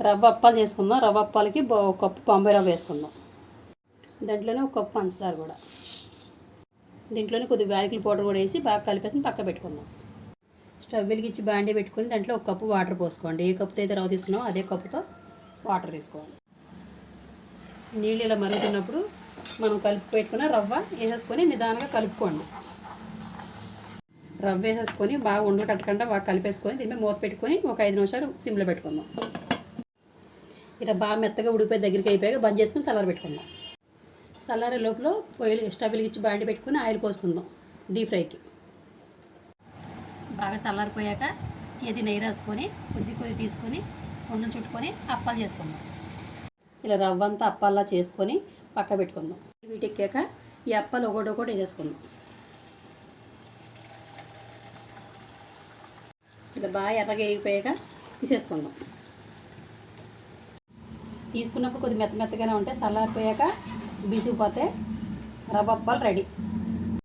రవ్వ అప్పాలు చేసుకుందాం. రవ్వ అప్పాలకి బా- ఒక కప్పు బొంబాయి రవ్వ వేసుకుందాం. దాంట్లోనే ఒక కప్పు పంచదార కూడా. దీంట్లోనే కొద్దిగా యాలకుల పౌడర్ కూడా వేసి బాగా కలిపేసి పక్క పెట్టుకుందాం. స్టవ్ వెలిగించి బాండీ పెట్టుకుని దాంట్లో ఒక కప్పు వాటర్ పోసుకోండి. ఏ కప్పుతో అయితే రవ్వ తీసుకున్నామో అదే కప్పుతో వాటర్ తీసుకోవాలి. నీళ్ళు ఇలా మరుగుతున్నప్పుడు మనం కలిపి పెట్టుకున్న రవ్వ వేసేసుకొని నిదానంగా కలుపుకోండి. రవ్వ వేసేసుకొని బాగా ఉండలు కట్టకుండా బాగా కలిపేసుకొని దీని మీద మూత పెట్టుకొని ఒక ఐదు నిమిషాలు సిమ్లో పెట్టుకుందాం. ఇలా బాగా మెత్తగా ఉడిపోయి దగ్గరికి అయిపోయాక బంద్ చేసుకుని చల్లార పెట్టుకుందాం. సలార లోపల పొయ్యిలు స్టవ్ వెలిగించి బాండి పెట్టుకుని ఆయిల్ పోసుకుందాం డీప్ ఫ్రైకి. బాగా చల్లారిపోయాక చేతి నెయ్యి రాసుకొని కొద్ది కొద్ది తీసుకొని ఉండలు చుట్టుకొని అప్పాలు చేసుకుందాం. ఇలా రవ్వ అంతా అప్పాల్లా చేసుకొని పక్క పెట్టుకుందాం. వీటెక్కాక ఈ అప్పాలు ఒకటి ఒకటి వేసేసుకుందాం. ఇలా బాగా ఎర్రగా వేగిపోయాక తీసేసుకుందాం. తీసుకున్నప్పుడు కొద్దిగా మెత్త మెత్తగానే ఉంటాయి. చల్లారిపోయాక బిసిగిపోతే రవ్వ అప్పాలు రెడీ.